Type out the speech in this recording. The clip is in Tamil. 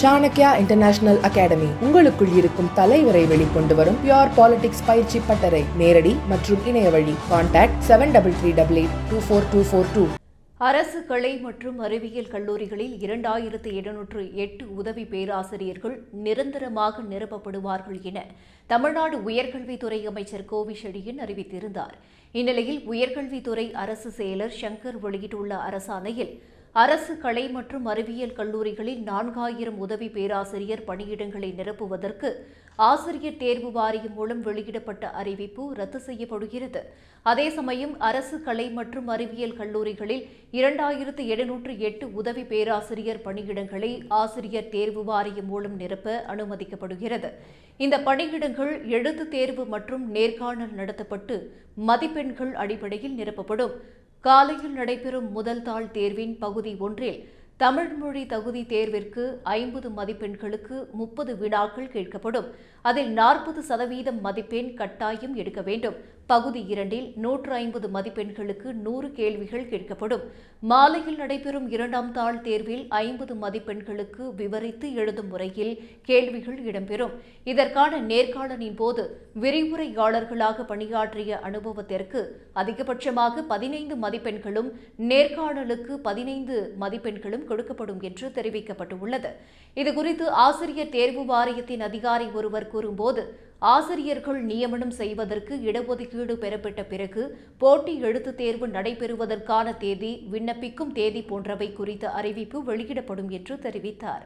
சாணக்யா இன்டர்நேஷனல் அகாடமி உங்களுக்குள் இருக்கும் தலைவரை வெளிக்கொண்டு வரும் பியோர் பாலிடிக்ஸ் பயிற்சி பட்டறை. நேரடி மற்றும் இணைய வழி. Contact seven double three double eight two four two four two அரசு கலை மற்றும் அறிவியல் கல்லூரிகளில் இரண்டாயிரத்து எழுநூற்று எட்டு உதவி பேராசிரியர்கள் நிரந்தரமாக நிரப்பப்படுவார்கள் என தமிழ்நாடு உயர்கல்வித்துறை அமைச்சர் கோவிஷெடியன் அறிவித்திருந்தார். இந்நிலையில் உயர்கல்வித்துறை அரசு செயலர் சங்கர் வெளியிட்டுள்ள அரசாணையில் அரசு கலை மற்றும் அறிவியல் கல்லூரிகளில் நான்காயிரம் உதவி பேராசிரியர் பணியிடங்களை நிரப்புவதற்கு ஆசிரியர் தேர்வு வாரியம் மூலம் வெளியிடப்பட்ட அறிவிப்பு ரத்து செய்யப்படுகிறது. அதே சமயம் அரசு கலை மற்றும் அறிவியல் கல்லூரிகளில் இரண்டாயிரத்து எழுநூற்று எட்டு உதவி பேராசிரியர் பணியிடங்களை ஆசிரியர் தேர்வு வாரியம் மூலம் நிரப்ப அனுமதிக்கப்படுகிறது. இந்த பணியிடங்கள் எழுத்து தேர்வு மற்றும் நேர்காணல் நடத்தப்பட்டு மதிப்பெண்கள் அடிப்படையில் நிரப்பப்படும். காலையில் நடைபெறும் முதல் தாள் தேர்வின் பகுதி ஒன்றில் தமிழ் மொழி தகுதி தேர்விற்கு ஐம்பது மதிப்பெண்களுக்கு முப்பது வினாக்கள் கேட்கப்படும். அதில் நாற்பது சதவீதம் மதிப்பெண் கட்டாயம் எடுக்க வேண்டும். பகுதி இரண்டில் நூற்று ஐம்பது மதிப்பெண்களுக்கு நூறு கேள்விகள் கேட்கப்படும். மாலையில் நடைபெறும் இரண்டாம் தாள் தேர்வில் ஐம்பது மதிப்பெண்களுக்கு விவரித்து எழுதும் முறையில் கேள்விகள் இடம்பெறும். இதற்கான நேர்காணலின் போது விரிவுரையாளர்களாக பணியாற்றிய அனுபவத்திற்கு அதிகபட்சமாக பதினைந்து மதிப்பெண்களும் நேர்காணலுக்கு பதினைந்து மதிப்பெண்களும் கொடுக்கப்படும் என்று தெரிவிக்கப்பட்டுள்ளது. இதுகுறித்து ஆசிரியர் தேர்வு வாரியத்தின் அதிகாரி ஒருவர் கூறும்போது ஆசிரியர்கள் நியமனம் செய்வதற்கு இடஒதுக்கீடு பெறப்பட்ட பிறகு போட்டி எழுத்துத் தேர்வு நடைபெறுவதற்கான தேதி விண்ணப்பிக்கும் தேதி போன்றவை குறித்த அறிவிப்பு வெளியிடப்படும் என்று தெரிவித்தார்.